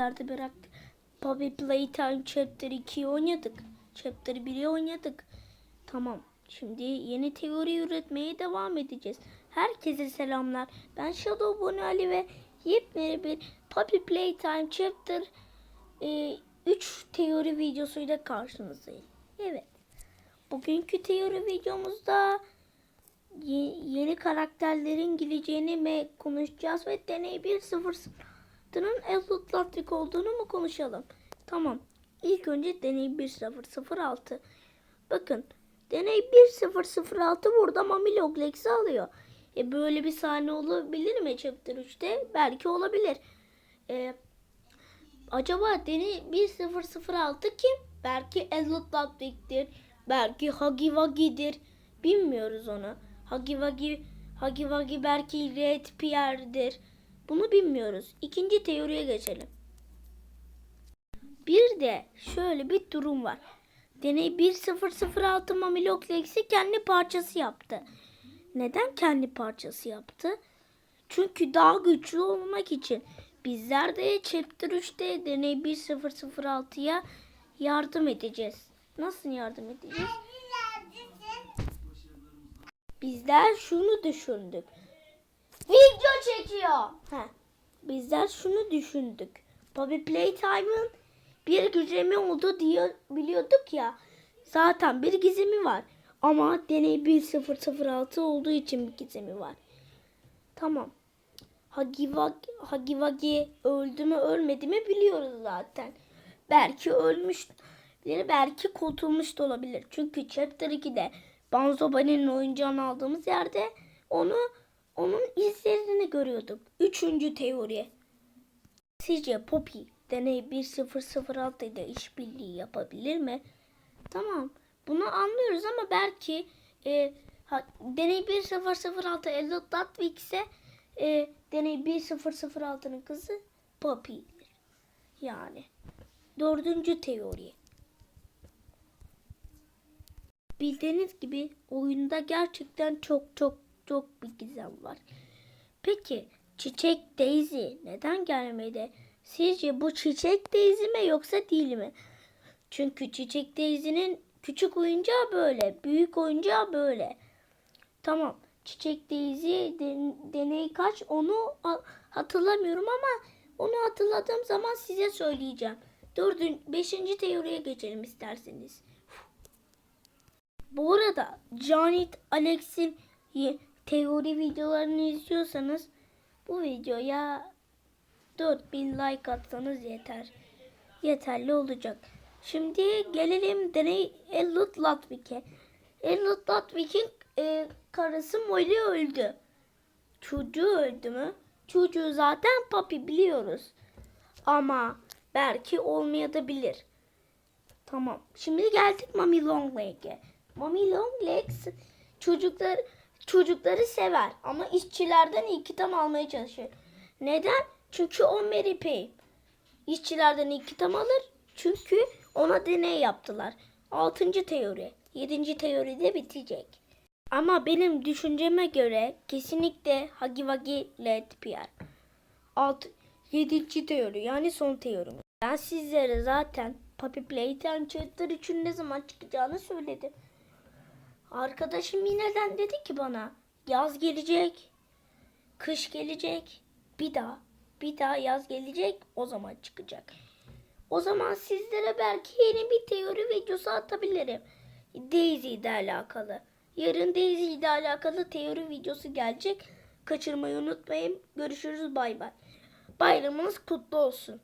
sizlerde bıraktık. Poppy Playtime Chapter 2'yi oynadık. Chapter 1'i oynadık. Tamam. Şimdi yeni teori üretmeye devam edeceğiz. Herkese selamlar. Ben Shadow Bonali ve yepyeni bir Poppy Playtime Chapter 3 teori videosuyla karşınızdayım. Evet. Bugünkü teori videomuzda ye- yeni karakterlerin geleceğini ve konuşacağız ve deney 1.0'nın Elwood Latrik olduğunu mu konuşalım? Tamam. İlk önce deney 1.006. Bakın deney 1.006 burada Mami Loglex'i alıyor. E böyle bir sahne olabilir mi Chapter 3'te? Belki olabilir. E, acaba deney 1.006 kim? Belki Latrik'tir. Belki Huggy Wuggy'dir. Bilmiyoruz onu. Huggy Wuggy, Huggy Wuggy belki Red Pierre'dir. Bunu bilmiyoruz. İkinci teoriye geçelim. Bir de şöyle bir durum var. Deney 1006 Mamilok Lex'i kendi parçası yaptı. Neden kendi parçası yaptı? Çünkü daha güçlü olmak için. Bizler de Chapter 3'te Deney 1006'ya yardım edeceğiz. Nasıl yardım edeceğiz? Bizler şunu düşündük. Video çekiyor. Heh. Bizler şunu düşündük. Bobby Playtime'ın bir gizemi oldu diye biliyorduk ya. Zaten bir gizemi var. Ama deney 1006 olduğu için bir gizemi var. Tamam. Hagiwagi, Hagiwagi öldü mü ölmedi mi biliyoruz zaten. Belki ölmüş, belki kurtulmuş da olabilir. Çünkü Chapter 2'de Banzo Bunny'nin oyuncağını aldığımız yerde onu onun izlerini görüyorduk. Üçüncü teori. Sizce Poppy deney 1006 ile işbirliği yapabilir mi? Tamam. Bunu anlıyoruz ama belki e, ha, deney 1006 Elliot Ludwig ise e, deney 1006'nın kızı Poppy'dir. Yani. Dördüncü teori. Bildiğiniz gibi oyunda gerçekten çok çok çok bir gizem var. Peki çiçek Daisy neden gelmedi? Sizce bu çiçek Daisy mi yoksa değil mi? Çünkü çiçek Daisy'nin küçük oyuncağı böyle, büyük oyuncağı böyle. Tamam. Çiçek Daisy den- deney kaç onu hatırlamıyorum ama onu hatırladığım zaman size söyleyeceğim. Dördün, beşinci teoriye geçelim isterseniz. Bu arada Janet Alex'in teori videolarını izliyorsanız bu videoya 4000 like atsanız yeter. Yeterli olacak. Şimdi gelelim deney Elliot Ludwig'e. Elliot Ludwig'in e, karısı Molly öldü. Çocuğu öldü mü? Çocuğu zaten Papi biliyoruz. Ama belki olmayabilir. Tamam. Şimdi geldik Mami Longleg'e. Mami Longlegs çocuklar çocukları sever ama işçilerden iki tam almaya çalışır. Neden? Çünkü o Mary Pay. İşçilerden iki tam alır. Çünkü ona deney yaptılar. Altıncı teori. Yedinci teori de bitecek. Ama benim düşünceme göre kesinlikle Hagiwagi Led Pierre. Alt, yedinci teori yani son teori. Ben sizlere zaten Puppy Playtime Chapter 3'ün ne zaman çıkacağını söyledim. Arkadaşım yineden dedi ki bana yaz gelecek, kış gelecek, bir daha, bir daha yaz gelecek o zaman çıkacak. O zaman sizlere belki yeni bir teori videosu atabilirim. Daisy ile alakalı. Yarın Daisy ile alakalı teori videosu gelecek. Kaçırmayı unutmayın. Görüşürüz bay bay. Bayramınız kutlu olsun.